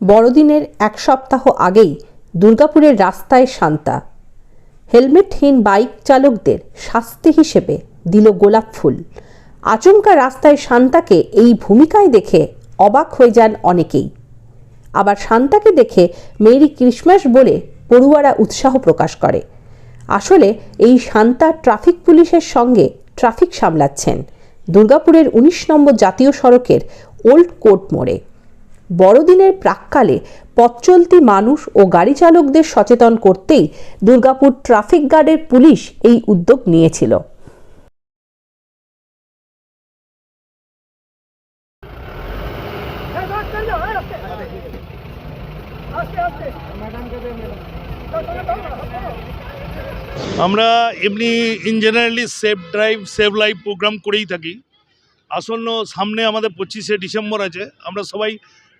বড়দিনের এক সপ্তাহ আগেই দুর্গাপুরের রাস্তায় শান্তা। হেলমেটহীন বাইক চালকদের শাস্তি হিসেবে দিল গোলাপ ফুল। আচমকা রাস্তায় শান্তাকে এই ভূমিকায় দেখে অবাক হয়ে যান অনেকেই। আবার শান্তাকে দেখে মেরি ক্রিসমাস বলে পড়ুয়ারা উৎসাহ প্রকাশ করে। আসলে এই শান্তা ট্রাফিক পুলিশের সঙ্গে ট্রাফিক সামলাচ্ছেন। দুর্গাপুরের উনিশ নম্বর জাতীয় সড়কের ওল্ড কোর্ট মোড়ে। বড়দিনের প্রাককালে পথচলতি মানুষ ও গাড়ি চালকদের সচেতন করতেই দুর্গাপুর ট্রাফিক গার্ডের পুলিশ এই উদ্যোগ নিয়েছিল। আমরা এমনি in generally safe drive save life programme করেই থাকি। আসন্ন সামনে আমাদের পঁচিশে ডিসেম্বর আছে। আমরা সবাই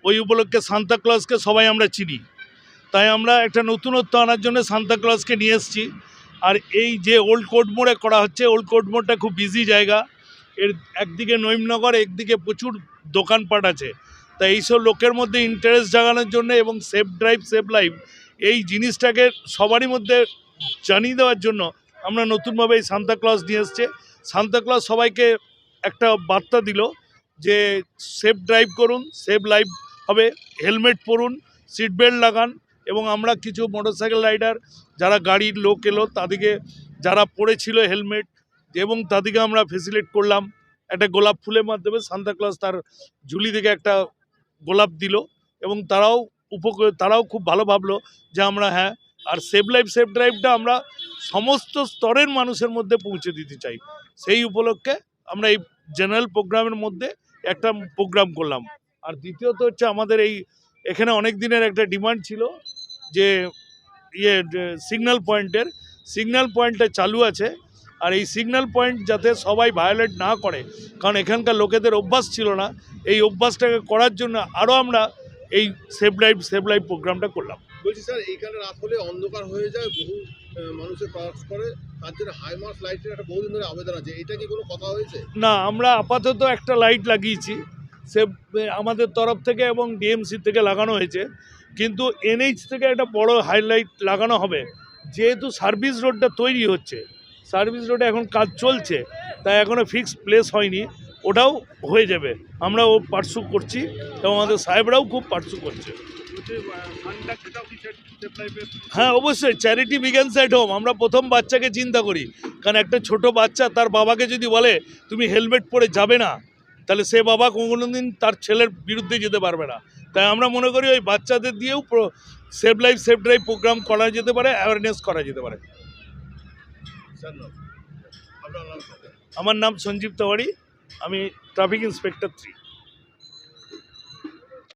ওই উপলক্ষে সান্তা ক্লজকে সবাই আমরা চিনি। তাই আমরা একটা নতুনত্ব আনার জন্য সান্তা ক্লজকে নিয়ে এসেছি। আর এই যে ওল্ড কোর্ট মোড়ে করা হচ্ছে, ওল্ড কোর্ট মোড়টা খুব বিজি জায়গা। এর একদিকে নৈমনগর, একদিকে প্রচুর দোকানপাট আছে। তাই এইসব লোকের মধ্যে ইন্টারেস্ট জাগানোর জন্য এবং সেফ ড্রাইভ সেফ লাইফ এই জিনিসটাকে সবারই মধ্যে জানিয়ে দেওয়ার জন্য আমরা নতুনভাবে এই সান্তা ক্লজ নিয়ে এসছে। সান্তা ক্লজ সবাইকে একটা বার্তা দিল যে সেফ ড্রাইভ করুন সেফ লাইফ হবে, হেলমেট পরুন সিট বেল্ট লাগান এবং আমরা কিছু মোটরসাইকেল রাইডার যারা গাড়ির লোক এলো, তাদেরকে যারা পড়েছিল হেলমেট এবং তাদেরকে আমরা ফেসিলেট করলাম। একটা গোলাপ ফুলের মাধ্যমে সান্তা ক্লজ তার ঝুলি থেকে একটা গোলাপ দিল এবং তারাও উপকৃত তারাও খুব ভালো ভাবলো যে আমরা হ্যাঁ আর সেভ লাইফ সেভ ড্রাইভটা আমরা সমস্ত স্তরের মানুষের মধ্যে পৌঁছে দিতে চাই। সেই উপলক্ষে আমরা এই জেনারেল প্রোগ্রামের মধ্যে একটা প্রোগ্রাম করলাম। আর দ্বিতীয়ত হচ্ছে আমাদের এই এখানে অনেক দিনের একটা ডিমান্ড ছিল যে ইয়ে সিগন্যাল পয়েন্টের সিগন্যাল পয়েন্টটা চালু আছে আর এই সিগন্যাল পয়েন্ট যাতে সবাই ভায়োলেট না করে কারণ এখানকার লোকেদের অভ্যাস ছিল না এই অভ্যাসটাকে করার জন্য আরও আমরা এই সেভ লাইফ সেভ লাইফ প্রোগ্রামটা করলাম। বলছি স্যার এইখানে রাত হলে অন্ধকার হয়ে যায় বহু মানুষের ক্রস করে তার জন্য হাইমার্স লাইটের একটা বহুদিন ধরে আবেদন আছে এটা কি কোনো কথা হয়েছে? না আমরা আপাতত একটা লাইট লাগিয়েছি। সে আমাদের তরফ থেকে এবং ডিএমসি থেকে লাগানো হয়েছে। কিন্তু এনএইচ থেকে একটা বড় হাইলাইট লাগানো হবে। যেহেতু সার্ভিস রোডটা তৈরি হচ্ছে সার্ভিস রোডে এখন কাজ চলছে, তাই এখনও ফিক্সড প্লেস হয়নি। ওটাও হয়ে যাবে। আমরা ও পার্সু করছি এবং আমাদের সাহেবরাও খুব পার্সু করছে। হ্যাঁ অবশ্যই। চ্যারিটি বিজ্ঞান সাইড হোম আমরা প্রথম বাচ্চাকে চিন্তা করি। কারণ একটা ছোট বাচ্চা তার বাবাকে যদি বলে, তুমি হেলমেট পরে যাবে না। তাহলে সে বাবা কোনো দিন তার ছেলের বিরুদ্ধে যেতে পারবে না। তাই আমরা মনে করি ওই বাচ্চাদের দিয়েও save life save drive programme করা যেতে পারে অ্যাওয়ারনেস করা যেতে পারে? আমার নাম সঞ্জীব তেওয়ারি আমি ট্রাফিক ইন্সপেক্টর থ্রি